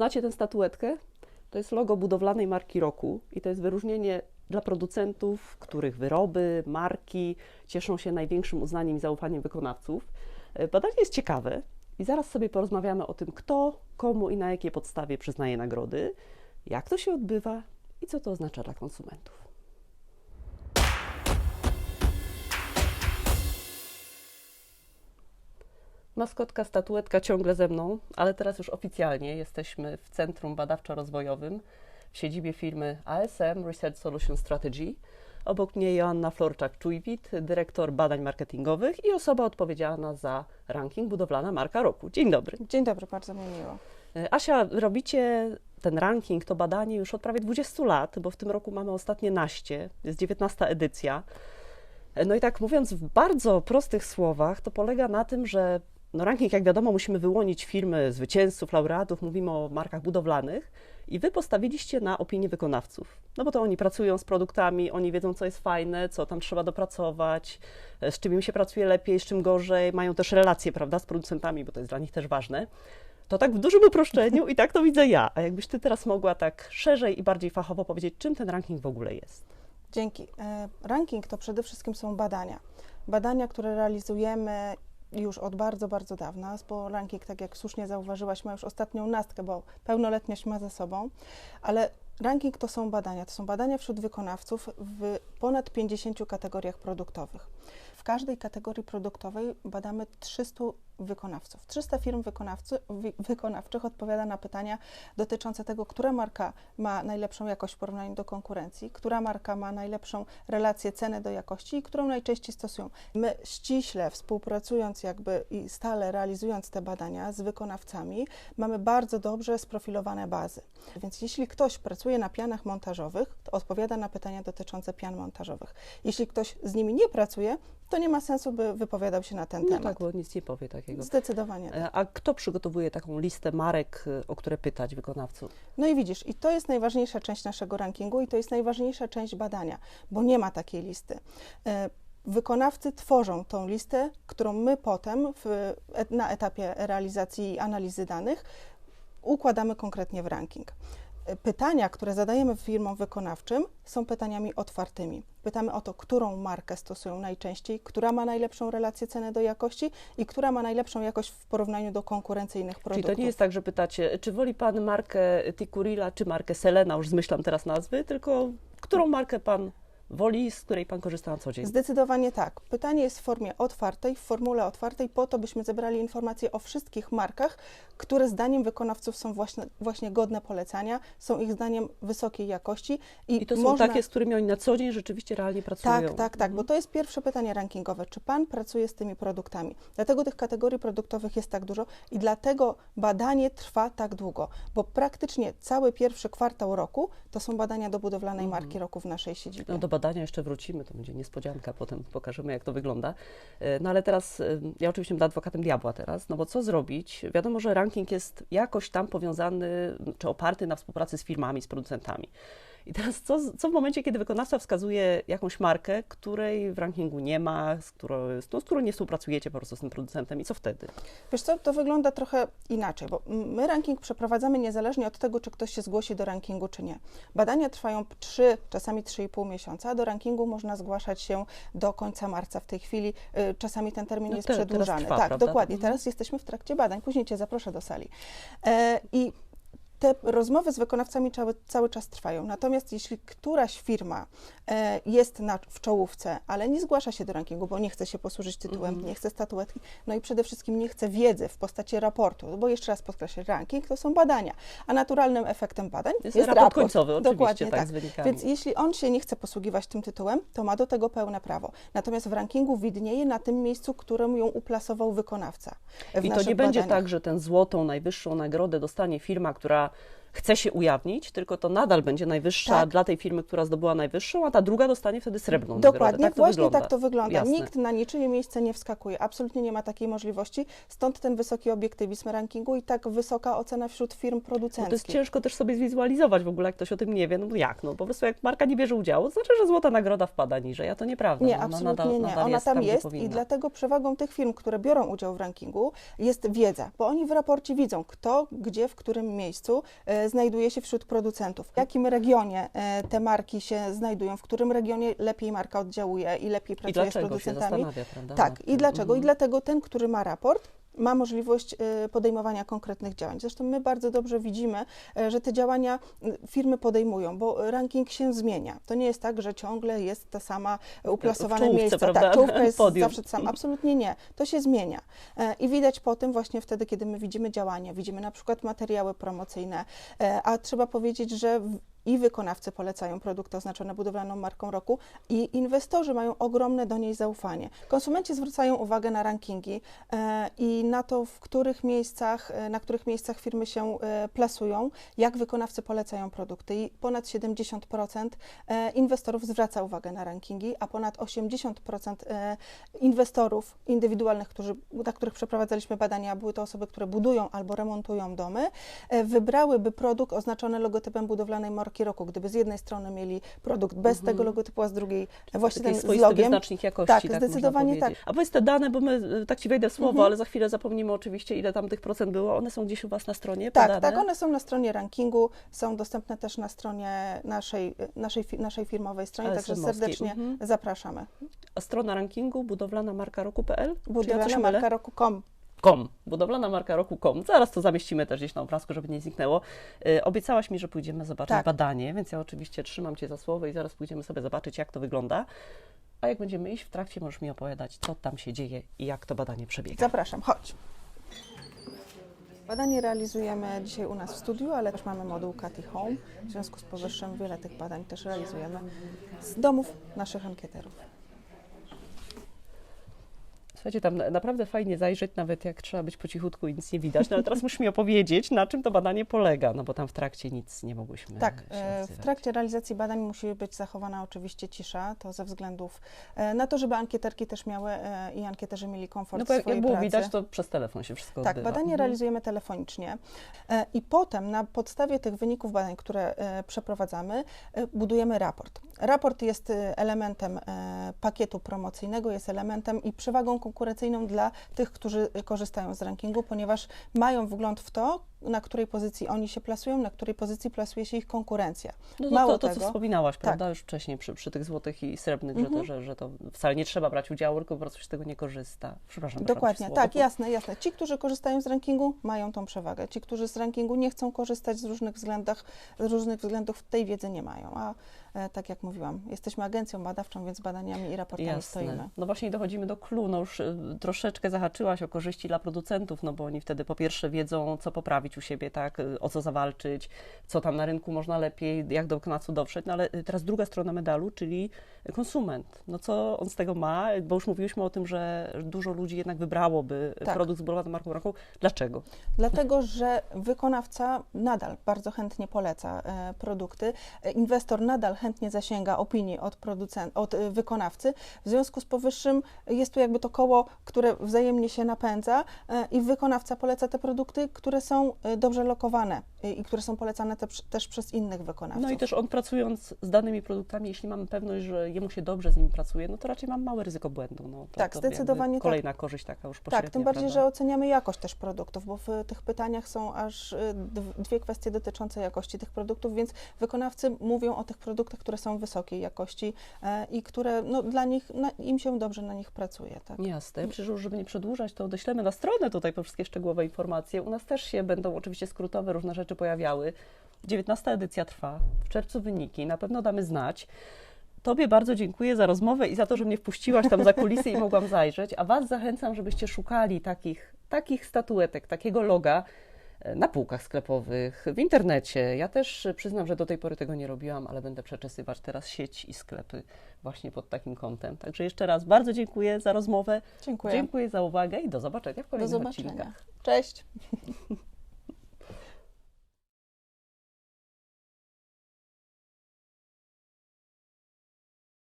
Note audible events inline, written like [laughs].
Znacie tę statuetkę? To jest logo budowlanej marki roku i to jest wyróżnienie dla producentów, których wyroby, marki cieszą się największym uznaniem i zaufaniem wykonawców. E, Badanie jest ciekawe i zaraz sobie porozmawiamy o tym, kto, komu i na jakiej podstawie przyznaje nagrody, jak to się odbywa i co to oznacza dla konsumentów. Maskotka, statuetka ciągle ze mną, ale teraz już oficjalnie jesteśmy w Centrum Badawczo-Rozwojowym w siedzibie firmy ASM Research Solution Strategy. Obok mnie Joanna Florczak-Czujwit, dyrektor badań marketingowych i osoba odpowiedzialna za ranking Budowlana Marka Roku. Dzień dobry. Dzień dobry, bardzo mi miło. E, Asia, robicie ten ranking, to badanie już od prawie 20 lat, bo w tym roku mamy ostatnie naście, jest 19 edycja. E, No i tak mówiąc w bardzo prostych słowach, to polega na tym, że no ranking, jak wiadomo, musimy wyłonić firmy zwycięzców, laureatów, mówimy o markach budowlanych i wy postawiliście na opinię wykonawców. No bo to oni pracują z produktami, oni wiedzą, co jest fajne, co tam trzeba dopracować, e, z czym im się pracuje lepiej, z czym gorzej, mają też relacje, prawda, z producentami, bo to jest dla nich też ważne. To tak w dużym uproszczeniu i tak to widzę ja. A jakbyś ty teraz mogła tak szerzej i bardziej fachowo powiedzieć, czym ten ranking w ogóle jest? Dzięki. E, Ranking to przede wszystkim są badania. Badania, które realizujemy już od bardzo, bardzo dawna, bo ranking, tak jak słusznie zauważyłaś, ma już ostatnią nastkę, bo pełnoletność ma za sobą, ale ranking to są badania. To są badania wśród wykonawców w ponad 50 kategoriach produktowych. W każdej kategorii produktowej badamy 300 wykonawców. 300 firm wykonawczych odpowiada na pytania dotyczące tego, która marka ma najlepszą jakość w porównaniu do konkurencji, która marka ma najlepszą relację ceny do jakości i którą najczęściej stosują. My ściśle współpracując jakby i stale realizując te badania z wykonawcami, mamy bardzo dobrze sprofilowane bazy. Więc jeśli ktoś pracuje na pianach montażowych, to odpowiada na pytania dotyczące pian montażowych. Jeśli ktoś z nimi nie pracuje, to nie ma sensu, by wypowiadał się na ten No temat. tak, bo nic nie powie takiego. Zdecydowanie. tak. A kto przygotowuje taką listę marek, e, o które pytać wykonawców? No i widzisz, i to jest najważniejsza część naszego rankingu i to jest najważniejsza część badania, bo nie ma takiej listy. E, Wykonawcy tworzą tą listę, którą my potem w, na etapie realizacji i analizy danych układamy konkretnie w ranking. Pytania, które zadajemy firmom wykonawczym, są pytaniami otwartymi. Pytamy o to, którą markę stosują najczęściej, która ma najlepszą relację ceny do jakości i która ma najlepszą jakość w porównaniu do konkurencyjnych Czyli produktów. to nie jest tak, że pytacie, czy woli pan markę Ticurila, czy markę Selena, już zmyślam teraz nazwy, tylko którą markę pan woli, z której pan korzysta na co dzień? Zdecydowanie tak. Pytanie jest w formie otwartej, w formule otwartej, po to, byśmy zebrali informacje o wszystkich markach, które zdaniem wykonawców są właśnie, właśnie godne polecania, są ich zdaniem wysokiej jakości. I to są można... takie, z którymi oni na co dzień rzeczywiście realnie pracują. Tak, tak, tak, bo to jest pierwsze pytanie rankingowe. Czy Pan pracuje z tymi produktami? Dlatego tych kategorii produktowych jest tak dużo i dlatego badanie trwa tak długo, bo praktycznie cały pierwszy kwartał roku to są badania do budowlanej marki roku w naszej siedzibie. No badania jeszcze wrócimy, to będzie niespodzianka, potem pokażemy, jak to wygląda. E, No ale teraz, e, ja oczywiście będę adwokatem diabła teraz, no bo co zrobić? Wiadomo, że ranking jest jakoś tam powiązany, czy oparty na współpracy z firmami, z producentami. I teraz co, co w momencie, kiedy wykonawca wskazuje jakąś markę, której w rankingu nie ma, z którą, no, z którą nie współpracujecie po prostu z tym producentem i co wtedy? Wiesz co, to wygląda trochę inaczej, bo my ranking przeprowadzamy niezależnie od tego, czy ktoś się zgłosi do rankingu, czy nie. Badania trwają 3, czasami 3,5 miesiąca, a do rankingu można zgłaszać się do końca marca w tej chwili. y, Czasami ten termin No jest te- przedłużany. trwa, tak, prawda? dokładnie. Mhm. Teraz jesteśmy w trakcie badań, później Cię zaproszę do sali. E, I te rozmowy z wykonawcami cały, cały czas trwają. Natomiast jeśli któraś firma e, jest na, w czołówce, ale nie zgłasza się do rankingu, bo nie chce się posłużyć tytułem, Mhm. nie chce statuetki, no i przede wszystkim nie chce wiedzy w postaci raportu, bo jeszcze raz podkreślę, ranking to są badania, a naturalnym efektem badań Jest jest, raport raport. końcowy, oczywiście, Dokładnie tak, tak. Więc jeśli on się nie chce posługiwać tym tytułem, to ma do tego pełne prawo. Natomiast w rankingu widnieje na tym miejscu, którym ją uplasował wykonawca. I to nie będzie badaniach. tak, że tę złotą, najwyższą nagrodę dostanie firma, która about chce się ujawnić, tylko to nadal będzie najwyższa Tak. dla tej firmy, która zdobyła najwyższą, a ta druga dostanie wtedy srebrną Dokładnie, nagrodę. Tak właśnie wygląda. tak to wygląda. Jasne. Nikt na niczyje miejsce nie wskakuje. Absolutnie nie ma takiej możliwości. Stąd ten wysoki obiektywizm rankingu i tak wysoka ocena wśród firm Bo to jest producenckich. ciężko też sobie zwizualizować w ogóle, jak ktoś o tym nie wie. No jak? No po prostu jak marka nie bierze udziału, to znaczy, że złota nagroda wpada niżej, a to nieprawda. Nie, no, ona absolutnie nadal, nie. Nadal Ona jest tam gdzie jest i dlatego przewagą tych firm, które biorą udział w rankingu jest wiedza, bo oni w raporcie widzą, kto, gdzie, w którym miejscu e, znajduje się wśród producentów, w jakim regionie e, te marki się znajdują, w którym regionie lepiej marka oddziałuje i lepiej I pracuje z dlaczego się producentami. prawda? Tak, i dlaczego? I Mhm. dlatego ten, który ma raport, ma możliwość y, podejmowania konkretnych działań. Zresztą my bardzo dobrze widzimy, e, że te działania y, firmy podejmują, bo ranking się zmienia. To nie jest tak, że ciągle jest ta sama uplasowane czołówce, miejsce. prawda? Tak, czołówka jest [laughs] Podium. zawsze sam. Absolutnie nie. To się zmienia. I widać po tym właśnie wtedy, kiedy my widzimy działania, widzimy na przykład materiały promocyjne, a trzeba powiedzieć, że i wykonawcy polecają produkty oznaczone budowlaną marką roku i inwestorzy mają ogromne do niej zaufanie. Konsumenci zwracają uwagę na rankingi e, i na to, w których miejscach, e, na których miejscach firmy się e, plasują, jak wykonawcy polecają produkty i ponad 70% e, inwestorów zwraca uwagę na rankingi, a ponad 80% e, inwestorów indywidualnych, którzy, na których przeprowadzaliśmy badania, były to osoby, które budują albo remontują domy, e, wybrałyby produkt oznaczony logotypem budowlanej marki roku, gdyby z jednej strony mieli produkt bez Mhm. tego logotypu, a z drugiej właśnie ten z logiem. wyznacznik jakości. Tak, Tak, zdecydowanie tak. A powiedz te dane, bo my, y, tak Ci wejdę w słowo, Mhm. ale za chwilę zapomnimy oczywiście, ile tam tych procent było. One są gdzieś u Was na stronie Tak, podane? tak, one są na stronie rankingu, są dostępne też na stronie naszej, naszej, fi- naszej firmowej stronie, także serdecznie mhm. zapraszamy. A strona rankingu budowlana marka roku.pl? Ja Budowlana marka roku.com. Com, budowlana marka roku.com. Zaraz to zamieścimy też gdzieś na obrazku, żeby nie zniknęło. E, obiecałaś mi, że pójdziemy zobaczyć Tak. badanie, więc ja oczywiście trzymam Cię za słowo i zaraz pójdziemy sobie zobaczyć, jak to wygląda. A jak będziemy iść w trakcie, możesz mi opowiadać, co tam się dzieje i jak to badanie przebiega. Zapraszam, chodź. Badanie realizujemy dzisiaj u nas w studiu, ale też mamy moduł Cathy Home. W związku z powyższym wiele tych badań też realizujemy z domów naszych ankieterów. Słuchajcie, tam na- naprawdę fajnie zajrzeć, nawet jak trzeba być po cichutku i nic nie widać. No ale teraz musisz mi opowiedzieć, na czym to badanie polega, no bo tam w trakcie nic nie mogłyśmy Tak, e, w trakcie realizacji badań musi być zachowana oczywiście cisza, to ze względów e, na to, żeby ankieterki też miały e, i ankieterzy mieli komfort No bo jak, swojej jak było pracy. widać, to przez telefon się wszystko Tak, odbywa. badanie Mhm. realizujemy telefonicznie i potem na podstawie tych wyników badań, które przeprowadzamy, budujemy raport. Raport jest elementem pakietu promocyjnego, jest elementem i przewagą konkurencyjną dla tych, którzy korzystają z rankingu, ponieważ mają wgląd w to, na której pozycji oni się plasują, na której pozycji plasuje się ich konkurencja. No to, Mało to, to co tego- wspominałaś, Tak. prawda, już wcześniej przy, przy tych złotych i srebrnych, że, to, Mhm. że, że to wcale nie trzeba brać udziału, tylko po prostu się z tego nie korzysta. Przepraszam. Dokładnie, tak, jasne, jasne. Ci, którzy korzystają z rankingu, mają tą przewagę. Ci, którzy z rankingu nie chcą korzystać z różnych względach, z różnych względów tej wiedzy nie mają. A tak jak mówiłam, jesteśmy agencją badawczą, więc badaniami i raportami stoimy. Jasne. No właśnie dochodzimy do clue. No już y, troszeczkę zahaczyłaś o korzyści dla producentów, no bo oni wtedy po pierwsze wiedzą, co poprawić u siebie, tak, y, o co zawalczyć, co tam na rynku można lepiej, jak do knacu dotrzeć. No ale teraz druga strona medalu, czyli konsument. No co on z tego ma? Bo już mówiłyśmy o tym, że dużo ludzi jednak wybrałoby Tak. produkt zbudowany marką roku. Dlaczego? Dlatego, że wykonawca nadal bardzo chętnie poleca e, produkty, e, inwestor nadal chętnie zasięga opinii od, producent, od e, wykonawcy. W związku z powyższym jest tu jakby to koło, które wzajemnie się napędza e, i wykonawca poleca te produkty, które są e, dobrze lokowane i które są polecane te, też przez innych wykonawców. No i też on pracując z danymi produktami, jeśli mamy pewność, że jemu się dobrze z nimi pracuje, no to raczej mam małe ryzyko błędu. No, to, Tak, to zdecydowanie jakby Kolejna korzyść taka już pośrednia, Tak, tym bardziej, prawda? że oceniamy jakość też produktów, bo w tych pytaniach są aż y, dw- dwie kwestie dotyczące jakości tych produktów, więc wykonawcy mówią o tych produktach, które są wysokiej jakości e, i które no, dla nich, na, im się dobrze na nich pracuje. Tak? Jasne. Przecież już, żeby nie przedłużać, to odeślemy na stronę tutaj po wszystkie szczegółowe informacje. U nas też się będą oczywiście skrótowe różne rzeczy pojawiały. 19 edycja trwa, w czerwcu wyniki, na pewno damy znać. Tobie bardzo dziękuję za rozmowę i za to, że mnie wpuściłaś tam za kulisy i mogłam zajrzeć, a Was zachęcam, żebyście szukali takich, takich statuetek, takiego loga e, na półkach sklepowych, w internecie. Ja też przyznam, że do tej pory tego nie robiłam, ale będę przeczesywać teraz sieć i sklepy właśnie pod takim kątem. Także jeszcze raz bardzo dziękuję za rozmowę. Dziękuję. Dziękuję za uwagę i do zobaczenia w Do kolejnych zobaczenia. odcinkach. Cześć. [laughs]